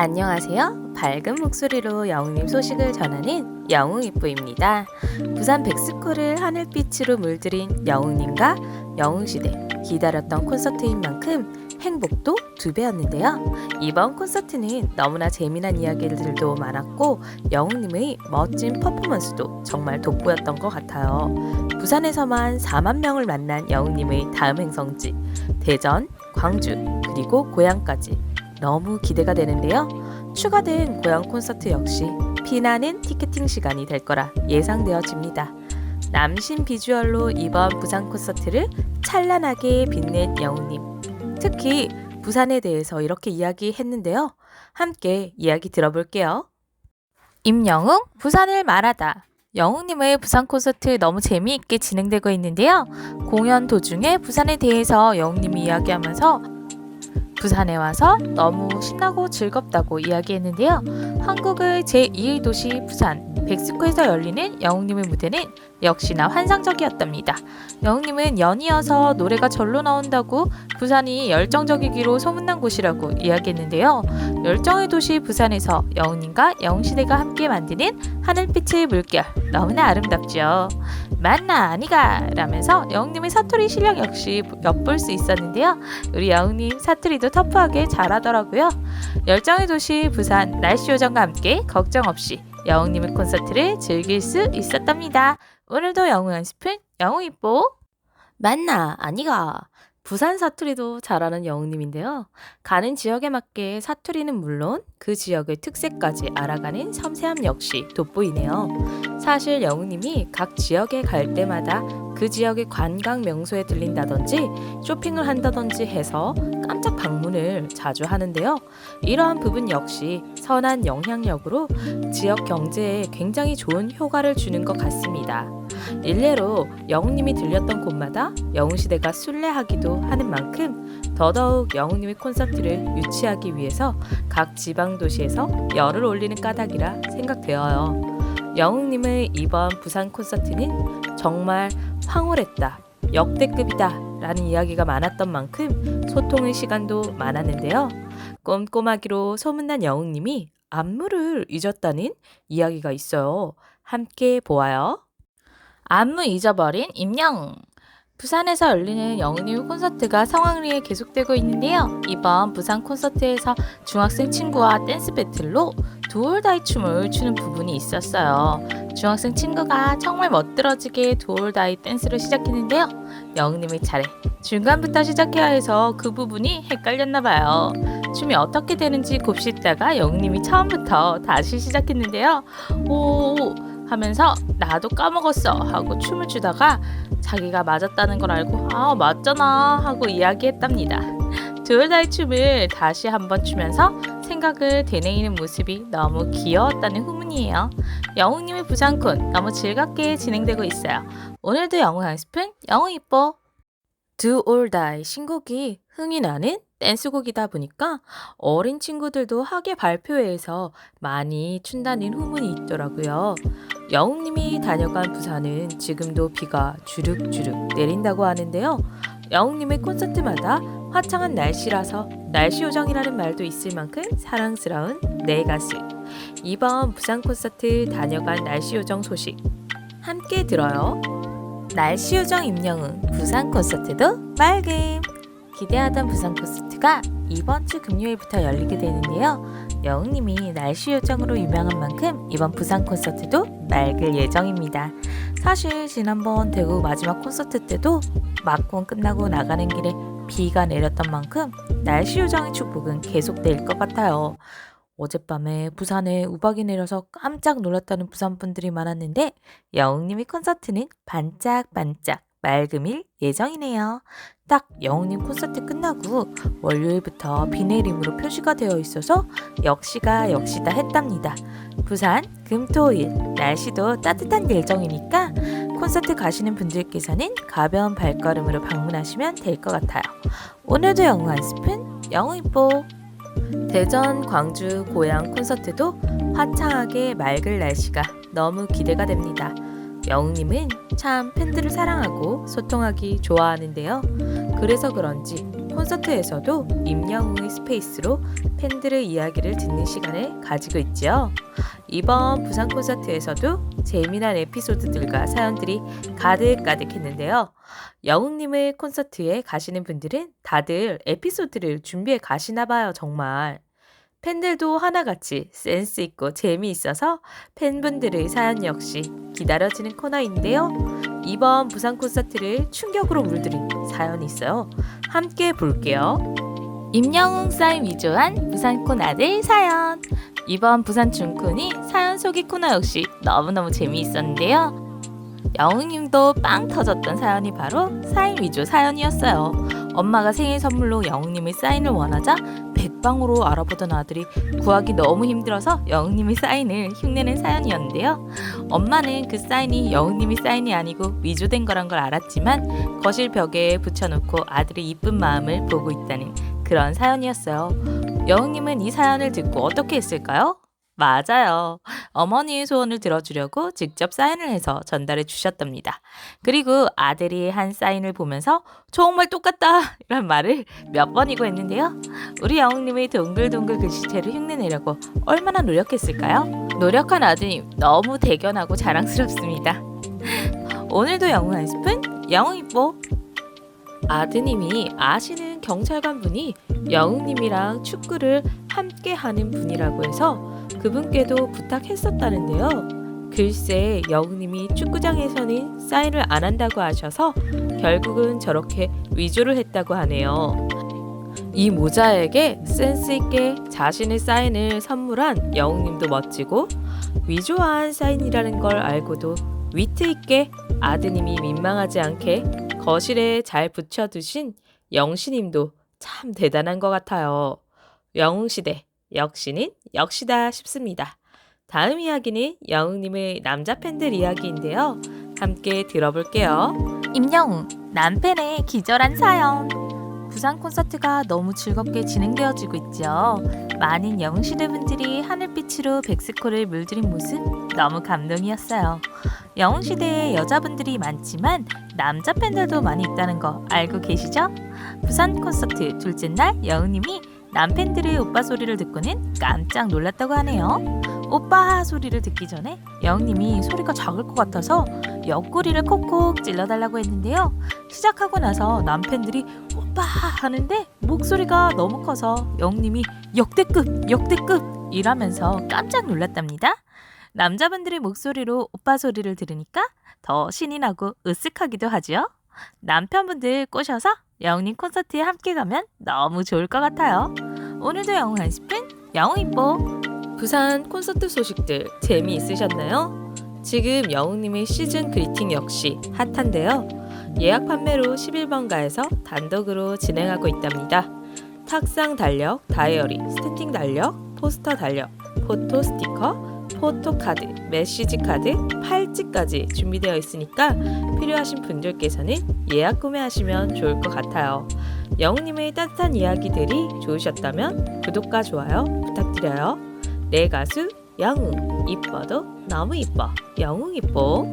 안녕하세요. 밝은 목소리로 영웅님 소식을 전하는 영웅이쁘입니다. 부산 백스코를 하늘빛으로 물들인 영웅님과 영웅시대 기다렸던 콘서트인 만큼 행복도 두 배였는데요. 이번 콘서트는 너무나 재미난 이야기들도 많았고 영웅님의 멋진 퍼포먼스도 정말 돋보였던 것 같아요. 부산에서만 4만 명을 만난 영웅님의 다음 행성지 대전, 광주 그리고 고향까지 너무 기대가 되는데요. 추가된 고향 콘서트 역시 피나는 티켓팅 시간이 될 거라 예상되어집니다. 남신 비주얼로 이번 부산 콘서트를 찬란하게 빛낸 영웅님. 특히 부산에 대해서 이렇게 이야기했는데요. 함께 이야기 들어볼게요. 임영웅 부산을 말하다. 영웅님의 부산 콘서트 너무 재미있게 진행되고 있는데요. 공연 도중에 부산에 대해서 영웅님이 이야기하면서 부산에 와서 너무 신나고 즐겁다고 이야기했는데요. 한국의 제2의 도시 부산 백스코에서 열리는 영웅님의 무대는 역시나 환상적이었답니다. 영웅님은 연이어서 노래가 절로 나온다고 부산이 열정적이기로 소문난 곳이라고 이야기했는데요. 열정의 도시 부산에서 영웅님과 영웅시대가 함께 만드는 하늘빛의 물결 너무나 아름답죠. 맞나 아니가 라면서 영웅님의 사투리 실력 역시 엿볼 수 있었는데요. 우리 영웅님 사투리도 터프하게 잘하더라고요. 열정의 도시 부산 날씨 요정과 함께 걱정 없이 영웅님의 콘서트를 즐길 수 있었답니다. 오늘도 영웅 연습은 영웅 이뽀 맞나 아니가 부산 사투리도 잘하는 영웅님인데요. 가는 지역에 맞게 사투리는 물론 그 지역의 특색까지 알아가는 섬세함 역시 돋보이네요. 사실 영웅님이 각 지역에 갈 때마다 그 지역의 관광 명소에 들린다든지 쇼핑을 한다든지 해서 깜짝 방문을 자주 하는데요. 이러한 부분 역시 선한 영향력으로 지역 경제에 굉장히 좋은 효과를 주는 것 같습니다. 일례로 영웅님이 들렸던 곳마다 영웅시대가 순례하기도 하는 만큼 더더욱 영웅님의 콘서트를 유치하기 위해서 각 지방 도시에서 열을 올리는 까닭이라 생각되어요. 영웅님의 이번 부산 콘서트는 정말 황홀했다, 역대급이다 라는 이야기가 많았던 만큼 소통의 시간도 많았는데요. 꼼꼼하기로 소문난 영웅님이 안무를 잊었다는 이야기가 있어요. 함께 보아요. 안무 잊어버린 임영웅. 부산에서 열리는 영웅님 콘서트가 성황리에 계속되고 있는데요. 이번 부산 콘서트에서 중학생 친구와 댄스 배틀로 두올다이 춤을 추는 부분이 있었어요. 중학생 친구가 정말 멋들어지게 두올다이 댄스를 시작했는데요. 영웅님의 차례. 중간부터 시작해야 해서 그 부분이 헷갈렸나 봐요. 춤이 어떻게 되는지 곱씹다가 영웅님이 처음부터 다시 시작했는데요. 오 하면서 나도 까먹었어 하고 춤을 추다가 자기가 맞았다는 걸 알고 아 맞잖아 하고 이야기했답니다. 두올다이 춤을 다시 한번 추면서 생각을 되뇌이는 모습이 너무 귀여웠다는 후문이에요. 영웅님의 부장콘 너무 즐겁게 진행되고 있어요. 오늘도 영웅 연습은 영웅 이뻐. Do or Die 신곡이 흥이 나는 댄스곡이다 보니까 어린 친구들도 학예 발표회에서 많이 춘다는 후문이 있더라고요. 영웅님이 다녀간 부산은 지금도 비가 주룩주룩 내린다고 하는데요. 영웅님의 콘서트마다 화창한 날씨라서 날씨 요정이라는 말도 있을 만큼 사랑스러운 내 가슴. 이번 부산 콘서트 다녀간 날씨 요정 소식 함께 들어요. 날씨 요정 임영웅 부산 콘서트도 맑음. 기대하던 부산 콘서트가 이번 주 금요일부터 열리게 되는데요. 영웅님이 날씨 요정으로 유명한 만큼 이번 부산 콘서트도 맑을 예정입니다. 사실 지난번 대구 마지막 콘서트 때도 막공 끝나고 나가는 길에 비가 내렸던 만큼 날씨 요정의 축복은 계속될 것 같아요. 어젯밤에 부산에 우박이 내려서 깜짝 놀랐다는 부산 분들이 많았는데 영웅님의 콘서트는 반짝반짝 맑음일 예정이네요. 딱 영웅님 콘서트 끝나고 월요일부터 비 내림으로 표시가 되어 있어서 역시가 역시다 했답니다. 부산 금토일 날씨도 따뜻한 예정이니까 콘서트 가시는 분들께서는 가벼운 발걸음으로 방문하시면 될 것 같아요. 오늘도 영웅 한 스푼 영웅 이뽀 대전 광주 고향 콘서트도 화창하게 맑을 날씨가 너무 기대가 됩니다. 영웅님은 참 팬들을 사랑하고 소통하기 좋아하는데요. 그래서 그런지 콘서트에서도 임영웅의 스페이스로 팬들의 이야기를 듣는 시간을 가지고 있지요. 이번 부산 콘서트에서도 재미난 에피소드들과 사연들이 가득가득했는데요. 영웅님의 콘서트에 가시는 분들은 다들 에피소드를 준비해 가시나 봐요, 정말. 팬들도 하나같이 센스 있고 재미있어서 팬분들의 사연 역시 기다려지는 코너인데요. 이번 부산 콘서트를 충격으로 물들인 사연이 있어요. 함께 볼게요. 임영웅 사인 위조한 부산 코나들 사연. 이번 부산 중콘이 사연 소개 코너 역시 너무너무 재미있었는데요. 영웅님도 빵 터졌던 사연이 바로 사인 위조 사연이었어요. 엄마가 생일 선물로 영웅님의 사인을 원하자 백방으로 알아보던 아들이 구하기 너무 힘들어서 영웅님의 사인을 흉내낸 사연이었는데요. 엄마는 그 사인이 영웅님의 사인이 아니고 위조된 거란 걸 알았지만 거실 벽에 붙여놓고 아들의 이쁜 마음을 보고 있다는 그런 사연이었어요. 영웅님은 이 사연을 듣고 어떻게 했을까요? 맞아요. 어머니의 소원을 들어주려고 직접 사인을 해서 전달해 주셨답니다. 그리고 아들이 한 사인을 보면서 정말 똑같다! 이런 말을 몇 번이고 했는데요. 우리 영웅님의 동글동글 글씨체를 흉내내려고 얼마나 노력했을까요? 노력한 아드님 너무 대견하고 자랑스럽습니다. 오늘도 영웅 한 스푼, 영웅 이뻐! 아드님이 아시는 경찰관 분이 영웅님이랑 축구를 함께 하는 분이라고 해서 그분께도 부탁했었다는데요. 글쎄 영웅님이 축구장에서는 사인을 안 한다고 하셔서 결국은 저렇게 위조를 했다고 하네요. 이 모자에게 센스 있게 자신의 사인을 선물한 영웅님도 멋지고 위조한 사인이라는 걸 알고도 위트 있게 아드님이 민망하지 않게 거실에 잘 붙여두신 영시님도 참 대단한 것 같아요. 영웅시대 역시는 역시다 싶습니다. 다음 이야기는 영웅님의 남자 팬들 이야기인데요. 함께 들어볼게요. 임영웅, 남팬의 기절한 사연. 부산 콘서트가 너무 즐겁게 진행되어지고 있죠. 많은 영웅시대 분들이 하늘빛으로 백스코를 물들인 모습 너무 감동이었어요. 영웅시대에 여자분들이 많지만 남자 팬들도 많이 있다는 거 알고 계시죠? 부산 콘서트 둘째 날 영웅님이 남팬들의 오빠 소리를 듣고는 깜짝 놀랐다고 하네요. 오빠 소리를 듣기 전에 영웅님이 소리가 작을 것 같아서 옆구리를 콕콕 찔러달라고 했는데요. 시작하고 나서 남팬들이 오빠 하는데 목소리가 너무 커서 영웅님이 역대급 역대급 이라면서 깜짝 놀랐답니다. 남자분들의 목소리로 오빠 소리를 들으니까 더 신이 나고 으쓱하기도 하지요. 남편분들 꼬셔서 영웅님 콘서트에 함께 가면 너무 좋을 것 같아요. 오늘도 영웅 한 스푼, 영웅 이뻐. 부산 콘서트 소식들 재미있으셨나요? 지금 영웅님의 시즌 그리팅 역시 핫한데요. 예약 판매로 11번가에서 단독으로 진행하고 있답니다. 탁상 달력, 다이어리, 스태팅 달력, 포스터 달력, 포토 스티커, 포토 카드, 메시지 카드, 팔찌까지 준비되어 있으니까 필요하신 분들께서는 예약 구매하시면 좋을 것 같아요. 영웅님의 따뜻한 이야기들이 좋으셨다면 구독과 좋아요 부탁드려요. 내 가수 영웅 이뻐도 너무 이뻐 영웅 이뻐